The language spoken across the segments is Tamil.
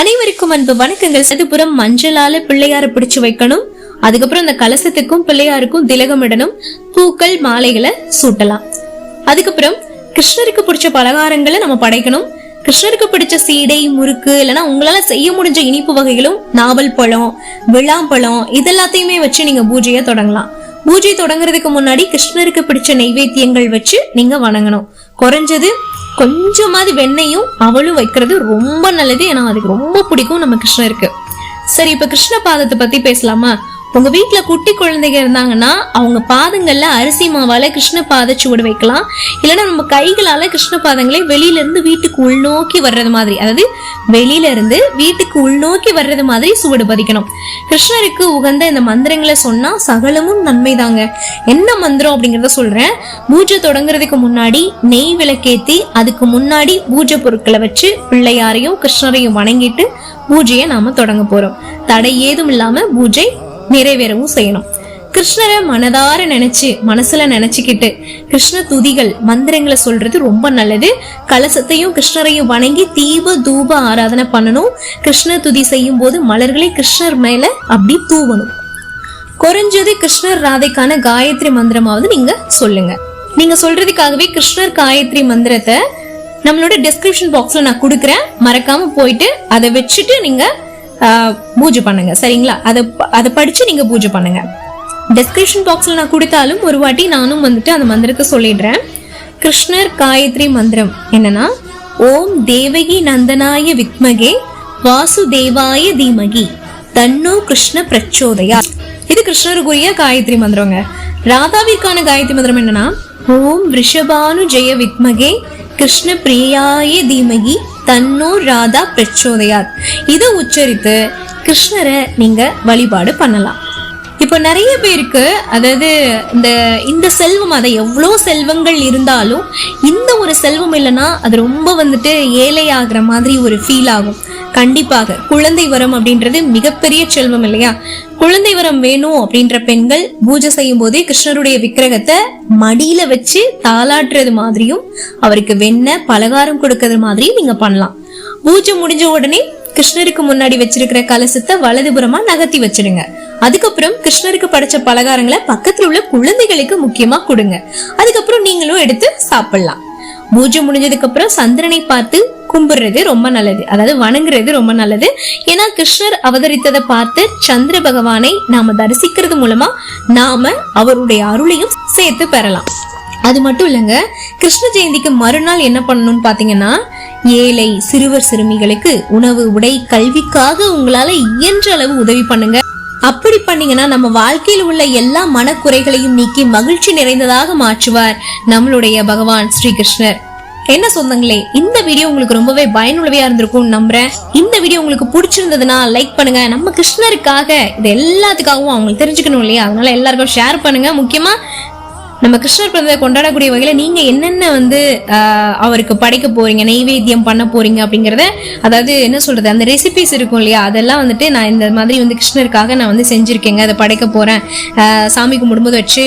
அனைவருக்கும் அன்பு வணக்கங்கள். சதுபுறம் மஞ்சளால பிள்ளையார பிடிச்சு வைக்கணும். அதுக்கப்புறம் இந்த கலசத்துக்கும் பிள்ளையாருக்கும் திலகம் இடணும். பூக்கள் மாலைகளை சூட்டலாம். அதுக்கப்புறம் கிருஷ்ணருக்கு பிடிச்ச பலகாரங்களை நம்ம படைக்கணும். கிருஷ்ணருக்கு பிடிச்ச சீடை முறுக்கு இல்லைன்னா உங்களால செய்ய முடிஞ்ச இனிப்பு வகைகளும் நாவல் பழம் விளாம்பழம் இதெல்லாத்தையுமே வச்சு நீங்க பூஜையை தொடங்கலாம். பூஜை தொடங்குறதுக்கு முன்னாடி கிருஷ்ணருக்கு பிடிச்ச நெய்வேத்தியங்கள் வச்சு நீங்க வணங்கணும். குறைஞ்சது கொஞ்சமாவது வெண்ணையும் அவளும் வைக்கிறது ரொம்ப நல்லது. ஏன்னா அதுக்கு ரொம்ப பிடிக்கும் நம்ம கிருஷ்ணருக்கு. சரி இப்ப கிருஷ்ண பாதத்தை பத்தி பேசலாமா? உங்க வீட்ல குட்டி குழந்தைங்க இருந்தாங்கன்னா அவங்க பாதங்கள்ல அரிசி மாவால கிருஷ்ண பாத சுவடு வைக்கலாம். இல்லைன்னா நம்ம கைகளால கிருஷ்ண பாதங்களை வெளியில இருந்து வீட்டுக்கு உள்நோக்கி வர்றது மாதிரி அதாவது வெளியில இருந்து வீட்டுக்கு உள்நோக்கி வர்றது மாதிரி சுவடு பதிக்கணும். கிருஷ்ணருக்கு உகந்த இந்த மந்திரங்களை சொன்னா சகலமும் நன்மைதாங்க. என்ன மந்திரம் அப்படிங்கறத சொல்றேன். பூஜை தொடங்குறதுக்கு முன்னாடி நெய் விளக்கேத்தி அதுக்கு முன்னாடி பூஜை பொருட்களை வச்சு பிள்ளையாரையும் கிருஷ்ணரையும் வணங்கிட்டு பூஜையை நாம தொடங்க போறோம். தடை ஏதும் இல்லாம பூஜை நிறைவேறவும் செய்யணும். கிருஷ்ணரை மனதார நினைச்சு மனசுல நினைச்சுக்கிட்டு கிருஷ்ண துதிகள் மந்திரங்களை சொல்றது ரொம்ப நல்லது. கலசத்தையும் கிருஷ்ணரையும் வணங்கி தீப தூப ஆராதனை பண்ணணும். கிருஷ்ண துதி செய்யும் போது மலர்களை கிருஷ்ணர் மேல அப்படி தூவணும். குறைஞ்சது கிருஷ்ணர் ராதைக்கான காயத்ரி மந்திரமாவது நீங்க சொல்லுங்க. நீங்க சொல்றதுக்காகவே கிருஷ்ணர் காயத்ரி மந்திரத்தை நம்மளோட டிஸ்கிரிப்ஷன் பாக்ஸ்ல நான் கொடுக்குறேன். மறக்காம போயிட்டு அதை வச்சுட்டு நீங்க பூஜை பண்ணுங்க சரிங்களா? அதை அதை படிச்சு நீங்க பூஜை பண்ணுங்க. டிஸ்கிரிப்ஷன் பாக்ஸ்ல நான் கொடுத்தாலும் ஒரு வாட்டி நானும் வந்துட்டு அந்த மந்திரத்தை சொல்லிடுறேன். கிருஷ்ணர் காயத்ரி மந்திரம் என்னன்னா ஓம் தேவகி நந்தனாய வித்மகே வாசுதேவாய தீமகி தன்னோ கிருஷ்ண பிரச்சோதயா. இது கிருஷ்ணருக்குரிய காயத்ரி மந்திரங்க. ராதாவிற்கான காயத்ரி மந்திரம் என்னன்னா ஓம் ரிஷபானு ஜெய வித்மகே கிருஷ்ண பிரியாய தீமகி தன்னோ ராதா பிரச்சோதையார். இதை உச்சரித்து கிருஷ்ணரை நீங்க வழிபாடு பண்ணலாம். இப்போ நிறைய பேருக்கு அதாவது இந்த இந்த செல்வம் அதை எவ்வளோ செல்வங்கள் இருந்தாலும் இந்த ஒரு செல்வம் இல்லைன்னா அது ரொம்ப வந்துட்டு ஏழை ஆகிற மாதிரி ஒரு ஃபீல் ஆகும். கண்டிப்பாக குழந்தை வரம் அப்படின்றது மிகப்பெரிய செல்வம் இல்லையா? குழந்தை வரம் வேணும் அப்படின்ற பெண்கள் பூஜை செய்யும் போதே கிருஷ்ணருடைய விக்கிரகத்தை மடியில வச்சு தாளாட்டுறது மாதிரியும் அவருக்கு வெண்ணெய் பலகாரம் கொடுக்கறது மாதிரியும் நீங்க பண்ணலாம். பூஜை முடிஞ்ச உடனே கிருஷ்ணருக்கு முன்னாடி வச்சிருக்கிற கலசத்தை வலதுபுறமா நகர்த்தி வச்சிடுங்க. அதுக்கப்புறம் கிருஷ்ணருக்கு படைச்ச பலகாரங்களை பக்கத்துல உள்ள குழந்தைகளுக்கு முக்கியமா கொடுங்க. அதுக்கப்புறம் நீங்களும் எடுத்து சாப்பிடலாம். பூஜை முடிஞ்சதுக்கு அப்புறம் சந்திரனை பார்த்து கும்பிடுறது ரொம்ப நல்லது. அதாவது வணங்குறது ரொம்ப நல்லது. ஏன்னா கிருஷ்ணர் அவதரித்ததை பார்த்து சந்திர பகவானை நாம தரிசிக்கிறது மூலமா நாம அவருடைய அருளையும் சேர்த்து பெறலாம். அது மட்டும் இல்லைங்க கிருஷ்ண ஜெயந்திக்கு மறுநாள் என்ன பண்ணணும்னு பார்த்தீங்கன்னா ஏழை சிறுவர் சிறுமிகளுக்கு உணவு உடை கல்விக்காக உங்களால இயன்ற அளவு உதவி பண்ணுங்க. அப்படி பண்ணீங்கன்னா நம்ம வாழ்க்கையில் உள்ள எல்லா மனக்குறைகளையும் நீக்கி மகிழ்ச்சி நிறைந்ததாக மாற்றுவார் நம்மளுடைய பகவான் ஸ்ரீகிருஷ்ணர் என்ன சொந்தங்களே இந்த வீடியோ உங்களுக்கு ரொம்பவே பயனுள்ளவையா இருந்திருக்கும் நம்புறேன். இந்த வீடியோ உங்களுக்கு பிடிச்சிருந்ததுன்னா லைக் பண்ணுங்க. நம்ம கிருஷ்ணருக்காக இது எல்லாத்துக்காகவும் அவங்களுக்கு தெரிஞ்சுக்கணும் இல்லையா? அதனால எல்லாருக்கும் ஷேர் பண்ணுங்க. முக்கியமா நம்ம கிருஷ்ணர் பிறந்த கொண்டாடக்கூடிய வகையில் நீங்கள் என்னென்ன வந்து அவருக்கு படைக்க போகிறீங்க நெய்வேத்தியம் பண்ண போகிறீங்க அப்படிங்கிறத அதாவது என்ன சொல்கிறது அந்த ரெசிபிஸ் இருக்கும் இல்லையா அதெல்லாம் வந்துட்டு நான் இந்த மாதிரி வந்து கிருஷ்ணருக்காக நான் வந்து செஞ்சுருக்கேங்க அதை படைக்க போகிறேன் சாமி கும்பிடும்போது வச்சு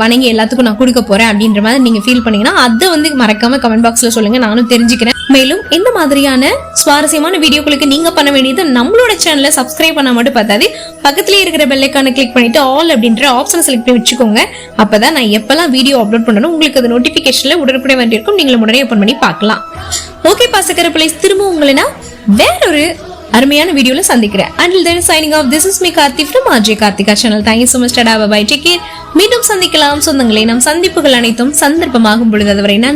வணங்கி எல்லாத்துக்கும் நான் கொடுக்க போகிறேன் அப்படின்ற மாதிரி நீங்கள் ஃபீல் பண்ணீங்கன்னா அதை வந்து மறக்காமல் கமெண்ட் பாக்ஸில் சொல்லுங்கள் நானும் தெரிஞ்சுக்கிறேன். மேலும் இந்த மாதிரியான சுவாரஸ்யமான வீடியோக்களுக்கு நீங்க பண்ண வேண்டியது நம்மளோட சேனலை சப்ஸ்கிரைப் பண்ண மட்டும் பார்த்தாது பக்கத்துலயே இருக்கிற பெல்லைக்கான கிளிக் பண்ணிட்டு ஆல் அப்படின்ற ஆப்ஷன் செலக்ட் பண்ணி வச்சுக்கோங்க. அப்பதான் நான் எப்பெல்லாம் வீடியோ அப்லோட் பண்ணணும் உங்களுக்கு அது நோட்டிபிகேஷன்ல உடனுக்குடைய வேண்டியிருக்கும் நீங்களும் உடனே ஓப்பன் பண்ணி பார்க்கலாம். ஓகே பாசக்கர பிளேஸ் திரும்ப உங்களை நான் வேறொரு அருமையான வீடியோல சந்திக்கிறேன். Until then signing off this is me Karthi from RJ Karthika channel thank you so much tata bye take care மீண்டும் சந்திக்கலாம். சொந்தங்களே நம் சந்திப்புகள் அனைத்தும் சந்தர்ப்பமாகும் பொழுது. அதுவரை நன்றி.